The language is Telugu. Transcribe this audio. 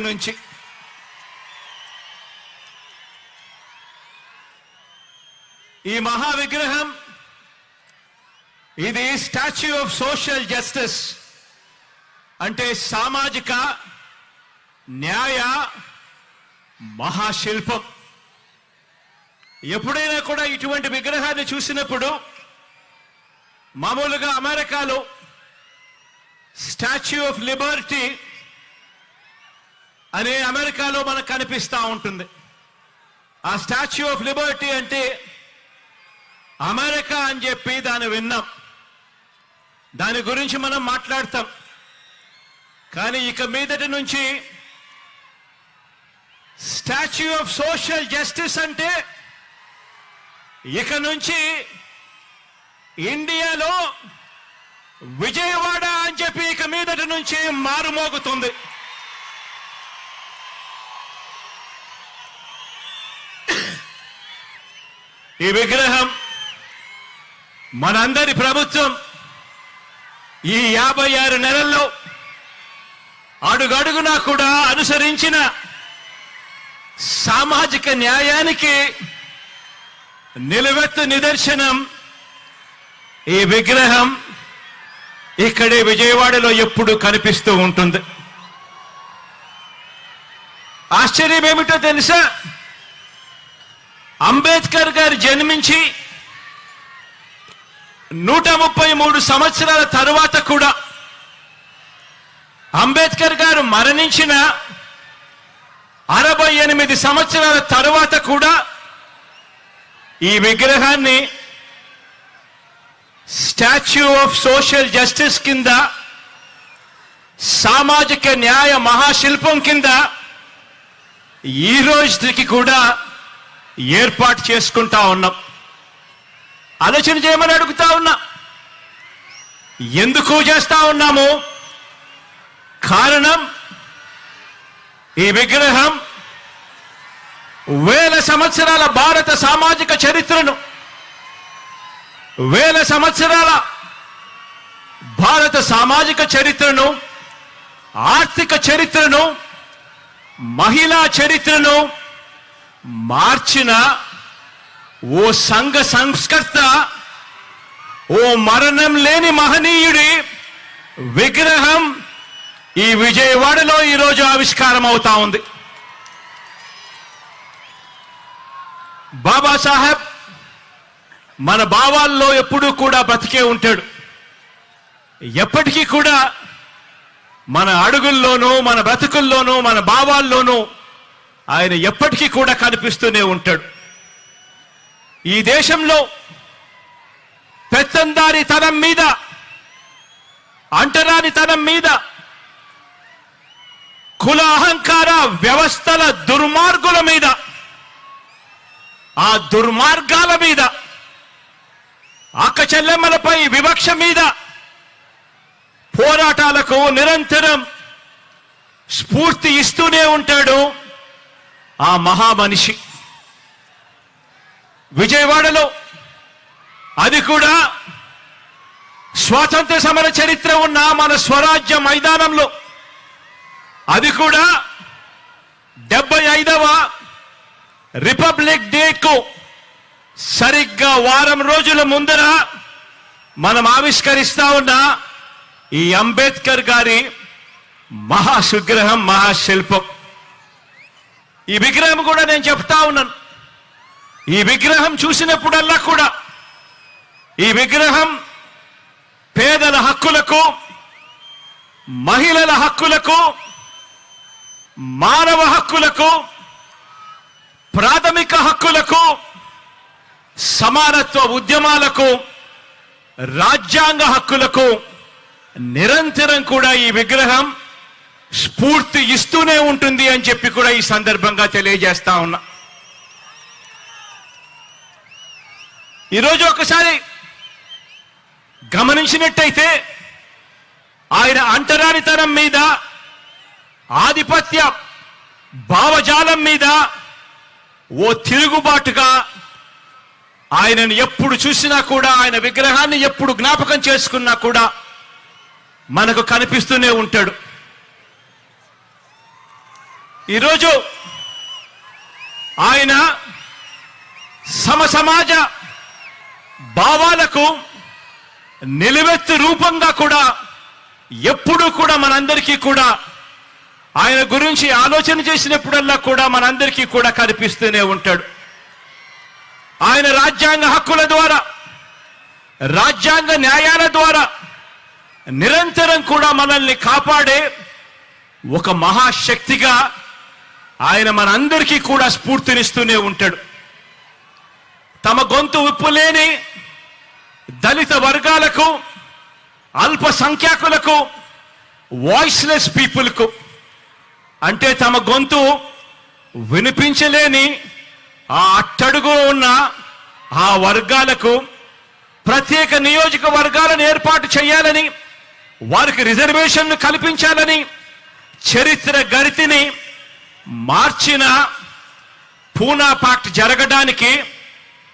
నుంచి. ఈ మహా విగ్రహం ఇది స్టాచ్యూ ఆఫ్ సోషల్ జస్టిస్. అంటే సామాజిక న్యాయ మహాశిల్పం. ఎప్పుడైనా కూడా ఇటువంటి విగ్రహాన్ని చూసినప్పుడు మామూలుగా అమెరికాలో స్టాచ్యూ ఆఫ్ లిబర్టీ అనే అమెరికాలో మనకు కనిపిస్తూ ఉంటుంది. ఆ స్టాచ్యూ ఆఫ్ లిబర్టీ అంటే అమెరికా అని చెప్పి దాన్ని విన్నాం. దాని గురించి మనం మాట్లాడతాం. కానీ ఇక మీదటి నుంచి స్టాచ్యూ ఆఫ్ సోషల్ జస్టిస్ అంటే ఇక నుంచి ఇండియాలో విజయవాడ అని చెప్పి ఇక మీదటి నుంచి మారుమోగుతుంది. ఈ విగ్రహం మనందరి ప్రభుత్వం ఈ యాభై ఆరు నెలల్లో అడుగడుగునా కూడా అనుసరించిన సామాజిక న్యాయానికి నిలువెత్తు నిదర్శనం ఈ విగ్రహం ఇక్కడే విజయవాడలో ఎప్పుడు కనిపిస్తూ ఉంటుంది. ఆశ్చర్యం ఏమిటో తెలుసా? అంబేద్కర్ గారు జన్మించి నూట ముప్పై మూడు సంవత్సరాల తరువాత కూడా అంబేద్కర్ గారు మరణించిన అరవై ఎనిమిది సంవత్సరాల తరువాత కూడా ఈ విగ్రహాన్ని స్టాచ్యూ ఆఫ్ సోషల్ జస్టిస్ కింద సామాజిక న్యాయ మహాశిల్పం కింద ఈ రోజుకి కూడా ఏర్పాటు చేసుకుంటా ఉన్నాం. ఆలోచన చేయమని అడుగుతా ఉన్నా. ఎందుకు చేస్తా ఉన్నాము? కారణం ఈ విగ్రహం వేల సంవత్సరాల భారత సామాజిక చరిత్రను వేల సంవత్సరాల భారత సామాజిక చరిత్రను ఆర్థిక చరిత్రను మహిళా చరిత్రను మార్చిన ఓ సంఘ సంస్కర్త ఓ మరణం లేని మహనీయుడి విగ్రహం ఈ విజయవాడలో ఈరోజు ఆవిష్కారం అవుతా ఉంది. బాబాసాహెబ్ మన భావాల్లో ఎప్పుడూ కూడా బ్రతికే ఉంటాడు. ఎప్పటికీ కూడా మన అడుగుల్లోనూ మన బ్రతుకుల్లోనూ మన భావాల్లోనూ ఆయన ఎప్పటికీ కూడా కనిపిస్తూనే ఉంటాడు. ఈ దేశంలో పెత్తందారితనం మీద అంటరానితనం మీద కుల అహంకార వ్యవస్థల దుర్మార్గుల మీద ఆ దుర్మార్గాల మీద ఆకచెల్లెమ్మలపై వివక్ష మీద పోరాటాలకు నిరంతరం స్ఫూర్తి ఇస్తూనే ఉంటాడు. ఆ మహామనిషి. విజయవాడలో అది కూడా స్వాతంత్ర సమర చరిత్ర ఉన్న మన స్వరాజ్య మైదానంలో. అది కూడా డెబ్బై ఐదవ రిపబ్లిక్ డేకు సరిగ్గా వారం రోజుల ముందర మనం ఆవిష్కరిస్తా ఉన్న ఈ అంబేద్కర్ గారి మహాసుగ్రహం మహాశిల్పం. ఈ విగ్రహం కూడా నేను చెప్తా ఉన్నాను. ఈ విగ్రహం చూసినప్పుడల్లా కూడా ఈ విగ్రహం పేదల హక్కులకు మహిళల హక్కులకు మానవ హక్కులకు ప్రాథమిక హక్కులకు సమానత్వ ఉద్యమాలకు రాజ్యాంగ హక్కులకు నిరంతరం కూడా ఈ విగ్రహం స్ఫూర్తి ఇస్తూనే ఉంటుంది అని చెప్పి కూడా ఈ సందర్భంగా తెలియజేస్తా ఉన్నా. ఈరోజు ఒకసారి గమనించినట్టయితే ఆయన అంటరానితనం మీద ఆధిపత్య భావజాలం మీద ఓ తిరుగుబాటుగా ఆయనను ఎప్పుడు చూసినా కూడా ఆయన విగ్రహాన్ని ఎప్పుడు జ్ఞాపకం చేసుకున్నా కూడా మనకు కనిపిస్తూనే ఉంటాడు. ఈరోజు ఆయన సమ సమాజ భావాలకు నిలువెత్తు రూపంగా కూడా ఎప్పుడూ కూడా మనందరికీ కూడా ఆయన గురించి ఆలోచన చేసినప్పుడల్లా కూడా మనందరికీ కూడా కనిపిస్తూనే ఉంటాడు. ఆయన రాజ్యాంగ హక్కుల ద్వారా రాజ్యాంగ న్యాయాల ద్వారా నిరంతరం కూడా మనల్ని కాపాడే ఒక మహాశక్తిగా ఆయన మనందరికీ కూడా స్ఫూర్తినిస్తూనే ఉంటాడు. తమ గొంతు విప్పులేని దళిత వర్గాలకు అల్పసంఖ్యాకులకు వాయిస్లెస్ పీపుల్కు అంటే తమ గొంతు వినిపించలేని ఆ అట్టడుగు ఉన్న ఆ వర్గాలకు ప్రత్యేక నియోజకవర్గాలను ఏర్పాటు చేయాలని వారికి రిజర్వేషన్లు కల్పించాలని చరిత్ర గరితిని మార్చిన పూనా పాక్ట్ జరగడానికి